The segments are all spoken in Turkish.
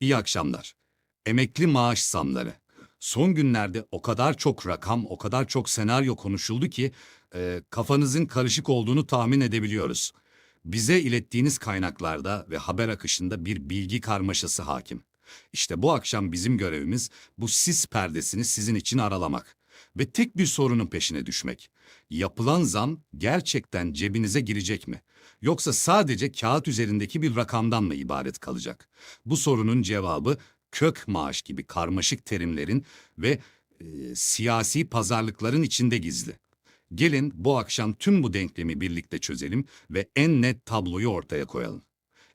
İyi akşamlar. Emekli maaş zamları. Son günlerde o kadar çok rakam, o kadar çok senaryo konuşuldu ki e, kafanızın karışık olduğunu tahmin edebiliyoruz. Bize ilettiğiniz kaynaklarda ve haber akışında bir bilgi karmaşası hakim. İşte bu akşam bizim görevimiz bu sis perdesini sizin için aralamak ve tek bir sorunun peşine düşmek. Yapılan zam gerçekten cebinize girecek mi? Yoksa sadece kağıt üzerindeki bir rakamdan mı ibaret kalacak? Bu sorunun cevabı kök maaş gibi karmaşık terimlerin ve e, siyasi pazarlıkların içinde gizli. Gelin bu akşam tüm bu denklemi birlikte çözelim ve en net tabloyu ortaya koyalım.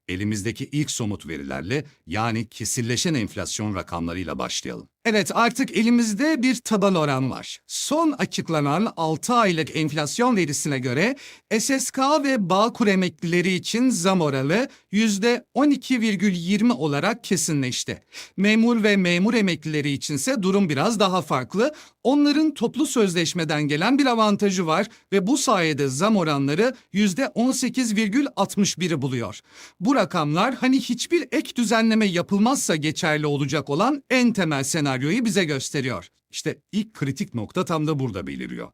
Elimizdeki ilk somut verilerle yani kesilleşen enflasyon rakamlarıyla başlayalım. Evet artık elimizde bir taban oran var. Son açıklanan 6 aylık enflasyon verisine göre SSK ve Bağkur emeklileri için zam oranı %12,20 olarak kesinleşti. Memur ve memur emeklileri içinse durum biraz daha farklı. Onların toplu sözleşmeden gelen bir avantajı var ve bu sayede zam oranları %18,61'i buluyor. Bu rakamlar hani hiçbir ek düzenleme yapılmazsa geçerli olacak olan en temel senaryoyu bize gösteriyor. İşte ilk kritik nokta tam da burada beliriyor.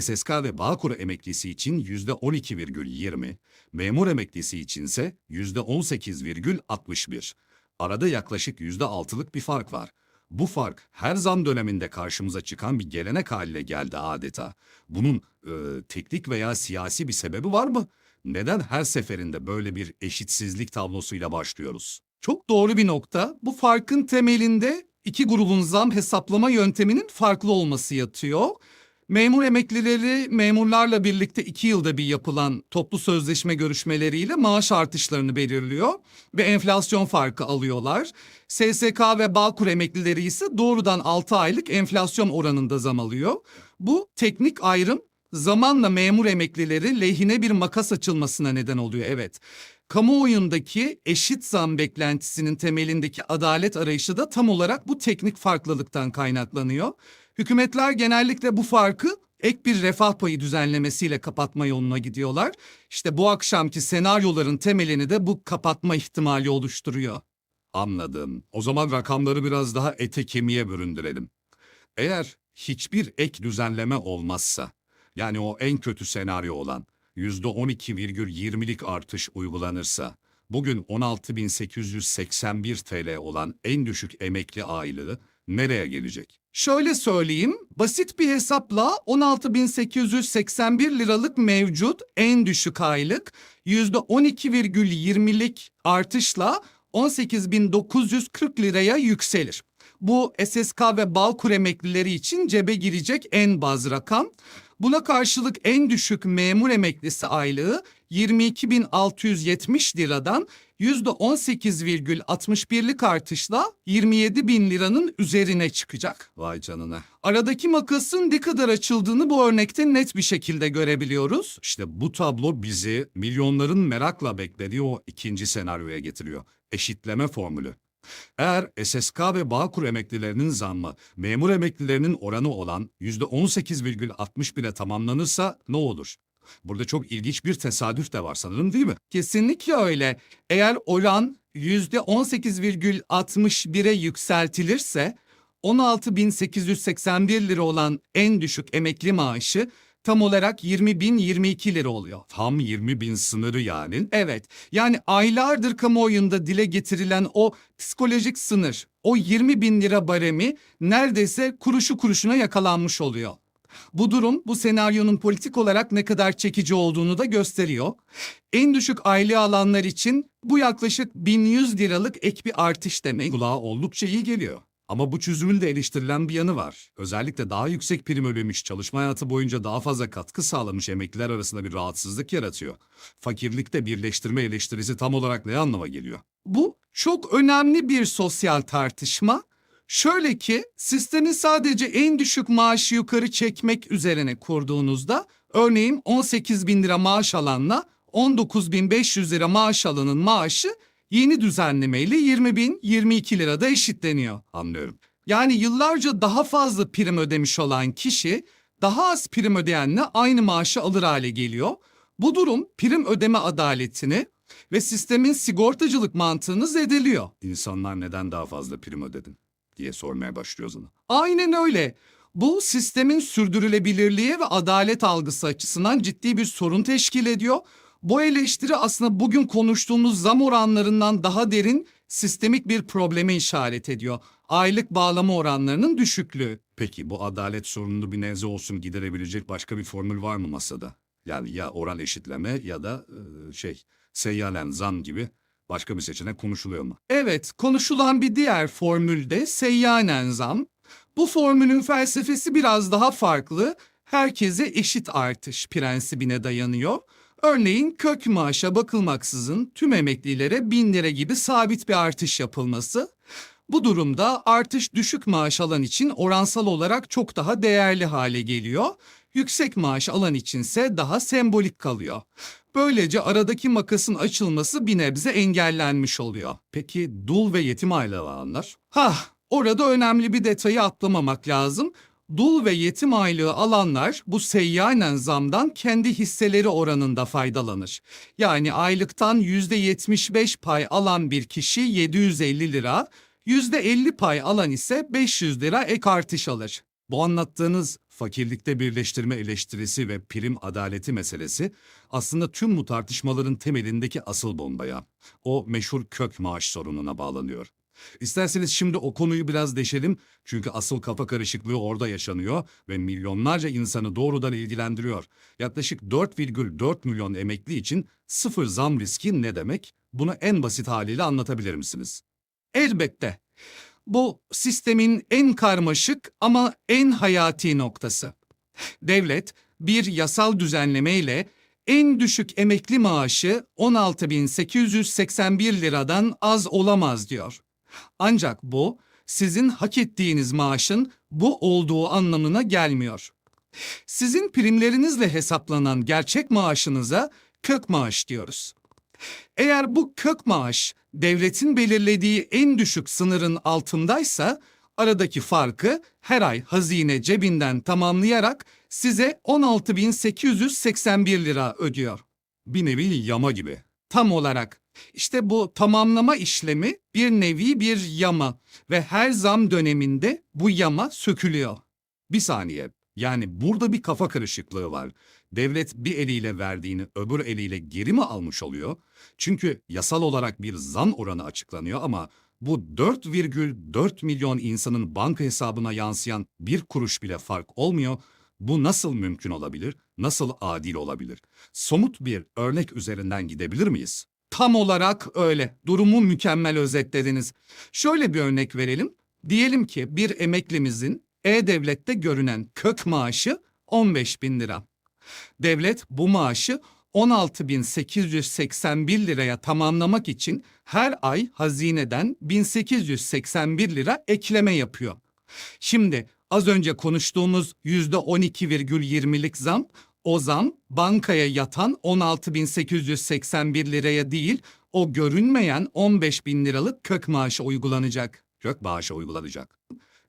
SSK ve Bağkur emeklisi için %12,20, memur emeklisi içinse %18,61. Arada yaklaşık %6'lık bir fark var. Bu fark her zam döneminde karşımıza çıkan bir gelenek haline geldi adeta. Bunun e, teknik veya siyasi bir sebebi var mı? Neden her seferinde böyle bir eşitsizlik tablosuyla başlıyoruz? Çok doğru bir nokta. Bu farkın temelinde iki grubun zam hesaplama yönteminin farklı olması yatıyor. Memur emeklileri memurlarla birlikte iki yılda bir yapılan toplu sözleşme görüşmeleriyle maaş artışlarını belirliyor ve enflasyon farkı alıyorlar. SSK ve Bağkur emeklileri ise doğrudan 6 aylık enflasyon oranında zam alıyor. Bu teknik ayrım zamanla memur emeklileri lehine bir makas açılmasına neden oluyor evet. Kamuoyundaki eşit zam beklentisinin temelindeki adalet arayışı da tam olarak bu teknik farklılıktan kaynaklanıyor. Hükümetler genellikle bu farkı ek bir refah payı düzenlemesiyle kapatma yoluna gidiyorlar. İşte bu akşamki senaryoların temelini de bu kapatma ihtimali oluşturuyor. Anladım. O zaman rakamları biraz daha ete kemiğe büründürelim. Eğer hiçbir ek düzenleme olmazsa, yani o en kötü senaryo olan %12,20'lik artış uygulanırsa, bugün 16.881 TL olan en düşük emekli aylığı nereye gelecek? Şöyle söyleyeyim, basit bir hesapla 16.881 liralık mevcut en düşük aylık %12,20'lik artışla 18.940 liraya yükselir. Bu SSK ve Bağkur emeklileri için cebe girecek en baz rakam. Buna karşılık en düşük memur emeklisi aylığı 22.670 liradan %18,61'lik artışla 27 bin liranın üzerine çıkacak. Vay canına. Aradaki makasın ne kadar açıldığını bu örnekte net bir şekilde görebiliyoruz. İşte bu tablo bizi milyonların merakla beklediği o ikinci senaryoya getiriyor. Eşitleme formülü. Eğer SSK ve Bağkur emeklilerinin zammı memur emeklilerinin oranı olan %18,61'e tamamlanırsa ne olur? Burada çok ilginç bir tesadüf de var sanırım değil mi? Kesinlikle öyle. Eğer oran %18,61'e yükseltilirse 16.881 lira olan en düşük emekli maaşı tam olarak 20.022 lira oluyor. Tam 20 bin sınırı yani. Evet, yani aylardır kamuoyunda dile getirilen o psikolojik sınır, o 20 bin lira baremi neredeyse kuruşu kuruşuna yakalanmış oluyor. Bu durum bu senaryonun politik olarak ne kadar çekici olduğunu da gösteriyor. En düşük aylığı alanlar için bu yaklaşık 1100 liralık ek bir artış demek. Kulağa oldukça iyi geliyor. Ama bu çözümün de eleştirilen bir yanı var. Özellikle daha yüksek prim ödemiş, çalışma hayatı boyunca daha fazla katkı sağlamış emekliler arasında bir rahatsızlık yaratıyor. Fakirlikte birleştirme eleştirisi tam olarak ne anlama geliyor? Bu çok önemli bir sosyal tartışma. Şöyle ki sistemin sadece en düşük maaşı yukarı çekmek üzerine kurduğunuzda örneğin 18 bin lira maaş alanla 19.500 lira maaş alanın maaşı yeni düzenlemeyle 20 bin 22 lirada eşitleniyor. Anlıyorum. Yani yıllarca daha fazla prim ödemiş olan kişi daha az prim ödeyenle aynı maaşı alır hale geliyor. Bu durum prim ödeme adaletini ve sistemin sigortacılık mantığını zedeliyor. İnsanlar neden daha fazla prim ödedin diye sormaya başlıyoruz onu. Aynen öyle. Bu sistemin sürdürülebilirliği ve adalet algısı açısından ciddi bir sorun teşkil ediyor. Bu eleştiri aslında bugün konuştuğumuz zam oranlarından daha derin sistemik bir probleme işaret ediyor. Aylık bağlama oranlarının düşüklüğü. Peki bu adalet sorununu bir nebze olsun giderebilecek başka bir formül var mı masada? Yani ya oran eşitleme ya da e, şey seyyalen zam gibi başka bir seçenek konuşuluyor mu? Evet, konuşulan bir diğer formülde seyyanen zam. Bu formülün felsefesi biraz daha farklı. Herkese eşit artış prensibine dayanıyor. Örneğin kök maaşa bakılmaksızın tüm emeklilere 1000 lira gibi sabit bir artış yapılması. Bu durumda artış düşük maaş alan için oransal olarak çok daha değerli hale geliyor. Yüksek maaş alan içinse daha sembolik kalıyor. Böylece aradaki makasın açılması bir nebze engellenmiş oluyor. Peki dul ve yetim aile alanlar? Hah, orada önemli bir detayı atlamamak lazım. Dul ve yetim aylığı alanlar bu seyyanen zamdan kendi hisseleri oranında faydalanır. Yani aylıktan %75 pay alan bir kişi 750 lira, %50 pay alan ise 500 lira ek artış alır. Bu anlattığınız fakirlikte birleştirme eleştirisi ve prim adaleti meselesi aslında tüm bu tartışmaların temelindeki asıl bombaya, o meşhur kök maaş sorununa bağlanıyor. İsterseniz şimdi o konuyu biraz deşelim çünkü asıl kafa karışıklığı orada yaşanıyor ve milyonlarca insanı doğrudan ilgilendiriyor. Yaklaşık 4,4 milyon emekli için sıfır zam riski ne demek? Bunu en basit haliyle anlatabilir misiniz? Elbette. Bu sistemin en karmaşık ama en hayati noktası. Devlet bir yasal düzenlemeyle en düşük emekli maaşı 16.881 liradan az olamaz diyor. Ancak bu sizin hak ettiğiniz maaşın bu olduğu anlamına gelmiyor. Sizin primlerinizle hesaplanan gerçek maaşınıza kök maaş diyoruz. Eğer bu kök maaş devletin belirlediği en düşük sınırın altındaysa aradaki farkı her ay hazine cebinden tamamlayarak size 16.881 lira ödüyor. Bir nevi yama gibi. Tam olarak. İşte bu tamamlama işlemi bir nevi bir yama ve her zam döneminde bu yama sökülüyor. Bir saniye. Yani burada bir kafa karışıklığı var. Devlet bir eliyle verdiğini öbür eliyle geri mi almış oluyor? Çünkü yasal olarak bir zam oranı açıklanıyor ama bu 4,4 milyon insanın banka hesabına yansıyan bir kuruş bile fark olmuyor. Bu nasıl mümkün olabilir? Nasıl adil olabilir? Somut bir örnek üzerinden gidebilir miyiz? Tam olarak öyle. Durumu mükemmel özetlediniz. Şöyle bir örnek verelim. Diyelim ki bir emeklimizin E-Devlet'te görünen kök maaşı 15 bin lira. Devlet bu maaşı 16.881 liraya tamamlamak için her ay hazineden 1881 lira ekleme yapıyor. Şimdi az önce konuştuğumuz %12,20'lik zam o zam bankaya yatan 16.881 liraya değil, o görünmeyen 15 bin liralık kök maaşı uygulanacak. Kök maaşa uygulanacak.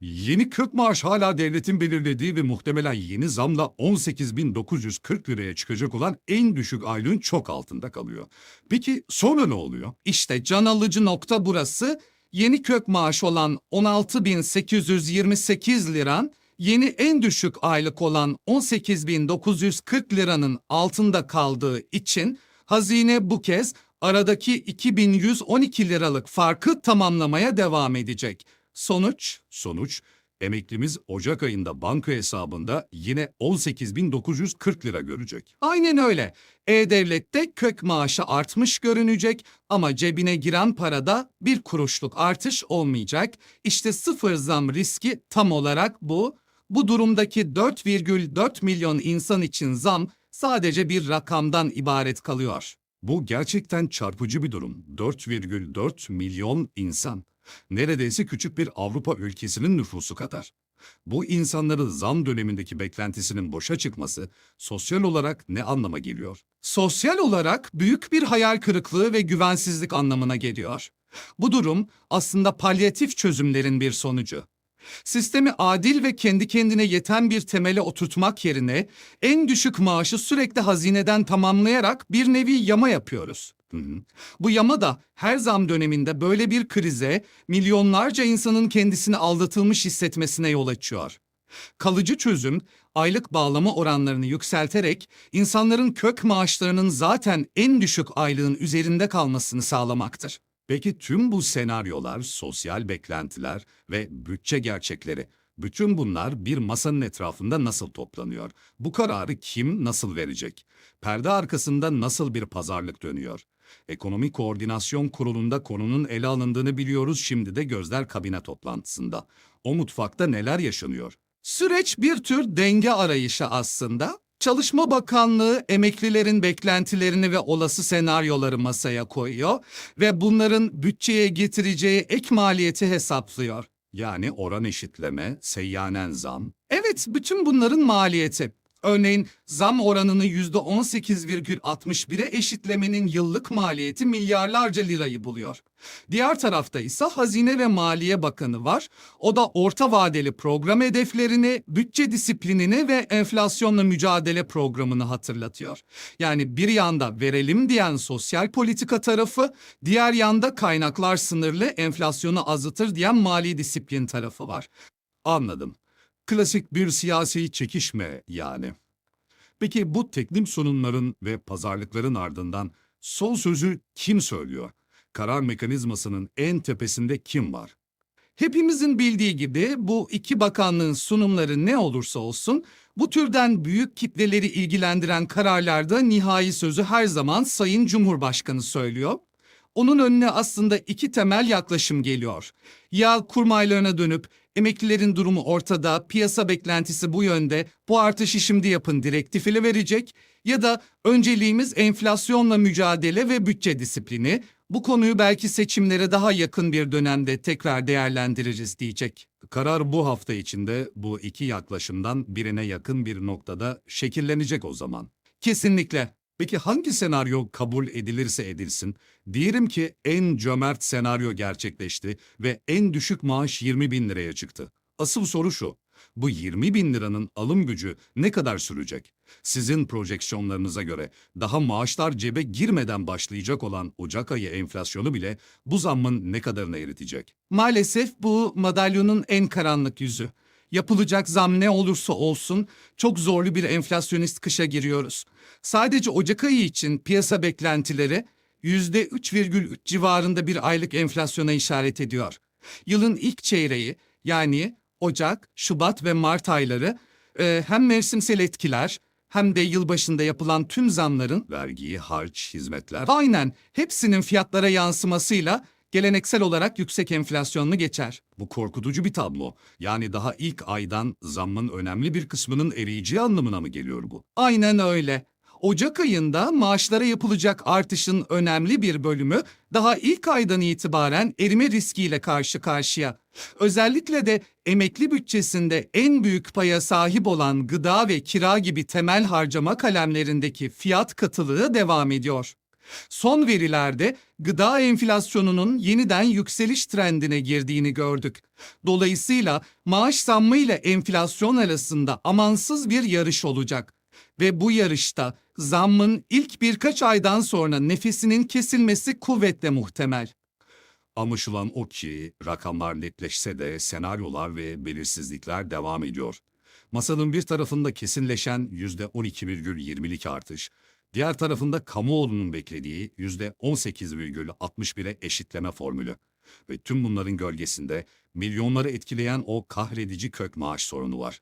Yeni kök maaş hala devletin belirlediği ve muhtemelen yeni zamla 18.940 liraya çıkacak olan en düşük aylığın çok altında kalıyor. Peki sonra ne oluyor? İşte can alıcı nokta burası. Yeni kök maaş olan 16.828 liran, yeni en düşük aylık olan 18.940 liranın altında kaldığı için hazine bu kez aradaki 2112 liralık farkı tamamlamaya devam edecek. Sonuç Sonuç, emeklimiz Ocak ayında banka hesabında yine 18.940 lira görecek. Aynen öyle. E-Devlet'te kök maaşı artmış görünecek ama cebine giren parada bir kuruşluk artış olmayacak. İşte sıfır zam riski tam olarak bu. Bu durumdaki 4,4 milyon insan için zam sadece bir rakamdan ibaret kalıyor. Bu gerçekten çarpıcı bir durum. 4,4 milyon insan. Neredeyse küçük bir Avrupa ülkesinin nüfusu kadar. Bu insanların zam dönemindeki beklentisinin boşa çıkması sosyal olarak ne anlama geliyor? Sosyal olarak büyük bir hayal kırıklığı ve güvensizlik anlamına geliyor. Bu durum aslında palyatif çözümlerin bir sonucu. Sistemi adil ve kendi kendine yeten bir temele oturtmak yerine en düşük maaşı sürekli hazineden tamamlayarak bir nevi yama yapıyoruz. Bu yama da her zam döneminde böyle bir krize milyonlarca insanın kendisini aldatılmış hissetmesine yol açıyor. Kalıcı çözüm aylık bağlama oranlarını yükselterek insanların kök maaşlarının zaten en düşük aylığın üzerinde kalmasını sağlamaktır. Peki tüm bu senaryolar, sosyal beklentiler ve bütçe gerçekleri, bütün bunlar bir masanın etrafında nasıl toplanıyor? Bu kararı kim nasıl verecek? Perde arkasında nasıl bir pazarlık dönüyor? Ekonomi Koordinasyon Kurulu'nda konunun ele alındığını biliyoruz şimdi de gözler kabine toplantısında. O mutfakta neler yaşanıyor? Süreç bir tür denge arayışı aslında. Çalışma Bakanlığı emeklilerin beklentilerini ve olası senaryoları masaya koyuyor ve bunların bütçeye getireceği ek maliyeti hesaplıyor. Yani oran eşitleme, seyyanen zam, Evet, bütün bunların maliyeti. Örneğin zam oranını %18,61'e eşitlemenin yıllık maliyeti milyarlarca lirayı buluyor. Diğer tarafta ise Hazine ve Maliye Bakanı var. O da orta vadeli program hedeflerini, bütçe disiplinini ve enflasyonla mücadele programını hatırlatıyor. Yani bir yanda verelim diyen sosyal politika tarafı, diğer yanda kaynaklar sınırlı enflasyonu azaltır diyen mali disiplin tarafı var. Anladım. Klasik bir siyasi çekişme yani. Peki bu teklim sunumların ve pazarlıkların ardından son sözü kim söylüyor? Karar mekanizmasının en tepesinde kim var? Hepimizin bildiği gibi bu iki bakanlığın sunumları ne olursa olsun bu türden büyük kitleleri ilgilendiren kararlarda nihai sözü her zaman Sayın Cumhurbaşkanı söylüyor. Onun önüne aslında iki temel yaklaşım geliyor. Ya kurmaylarına dönüp emeklilerin durumu ortada, piyasa beklentisi bu yönde, bu artışı şimdi yapın direktifini verecek ya da önceliğimiz enflasyonla mücadele ve bütçe disiplini. Bu konuyu belki seçimlere daha yakın bir dönemde tekrar değerlendiririz diyecek. Karar bu hafta içinde bu iki yaklaşımdan birine yakın bir noktada şekillenecek o zaman. Kesinlikle. Peki hangi senaryo kabul edilirse edilsin, diyelim ki en cömert senaryo gerçekleşti ve en düşük maaş 20 bin liraya çıktı. Asıl soru şu, bu 20 bin liranın alım gücü ne kadar sürecek? Sizin projeksiyonlarınıza göre daha maaşlar cebe girmeden başlayacak olan Ocak ayı enflasyonu bile bu zammın ne kadarına eritecek? Maalesef bu madalyonun en karanlık yüzü. Yapılacak zam ne olursa olsun çok zorlu bir enflasyonist kışa giriyoruz. Sadece Ocak ayı için piyasa beklentileri %3,3 civarında bir aylık enflasyona işaret ediyor. Yılın ilk çeyreği yani Ocak, Şubat ve Mart ayları e, hem mevsimsel etkiler hem de yılbaşında yapılan tüm zamların Vergi, harç, hizmetler... aynen hepsinin fiyatlara yansımasıyla geleneksel olarak yüksek enflasyonlu geçer. Bu korkutucu bir tablo. Yani daha ilk aydan zammın önemli bir kısmının eriyeceği anlamına mı geliyor bu? Aynen öyle. Ocak ayında maaşlara yapılacak artışın önemli bir bölümü daha ilk aydan itibaren erime riskiyle karşı karşıya. Özellikle de emekli bütçesinde en büyük paya sahip olan gıda ve kira gibi temel harcama kalemlerindeki fiyat katılığı devam ediyor. Son verilerde gıda enflasyonunun yeniden yükseliş trendine girdiğini gördük. Dolayısıyla maaş zammı ile enflasyon arasında amansız bir yarış olacak. Ve bu yarışta zammın ilk birkaç aydan sonra nefesinin kesilmesi kuvvetle muhtemel. Anlaşılan o ki rakamlar netleşse de senaryolar ve belirsizlikler devam ediyor. Masanın bir tarafında kesinleşen %12,20'lik artış, diğer tarafında kamuoyunun beklediği %18,61'e eşitleme formülü. Ve tüm bunların gölgesinde milyonları etkileyen o kahredici kök maaş sorunu var.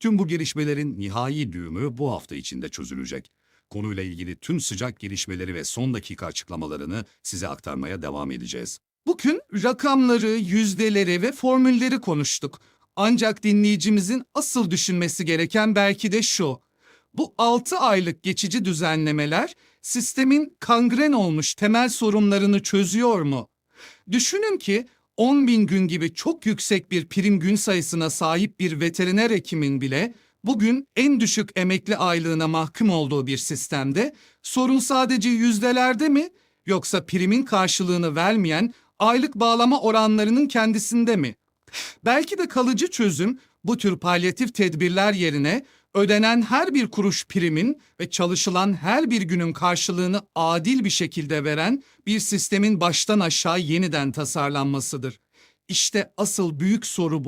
Tüm bu gelişmelerin nihai düğümü bu hafta içinde çözülecek. Konuyla ilgili tüm sıcak gelişmeleri ve son dakika açıklamalarını size aktarmaya devam edeceğiz. Bugün rakamları, yüzdeleri ve formülleri konuştuk. Ancak dinleyicimizin asıl düşünmesi gereken belki de şu. Bu 6 aylık geçici düzenlemeler sistemin kangren olmuş temel sorunlarını çözüyor mu? Düşünün ki 10 bin gün gibi çok yüksek bir prim gün sayısına sahip bir veteriner hekimin bile bugün en düşük emekli aylığına mahkum olduğu bir sistemde sorun sadece yüzdelerde mi yoksa primin karşılığını vermeyen aylık bağlama oranlarının kendisinde mi? Belki de kalıcı çözüm bu tür palyatif tedbirler yerine ödenen her bir kuruş primin ve çalışılan her bir günün karşılığını adil bir şekilde veren bir sistemin baştan aşağı yeniden tasarlanmasıdır. İşte asıl büyük soru bu.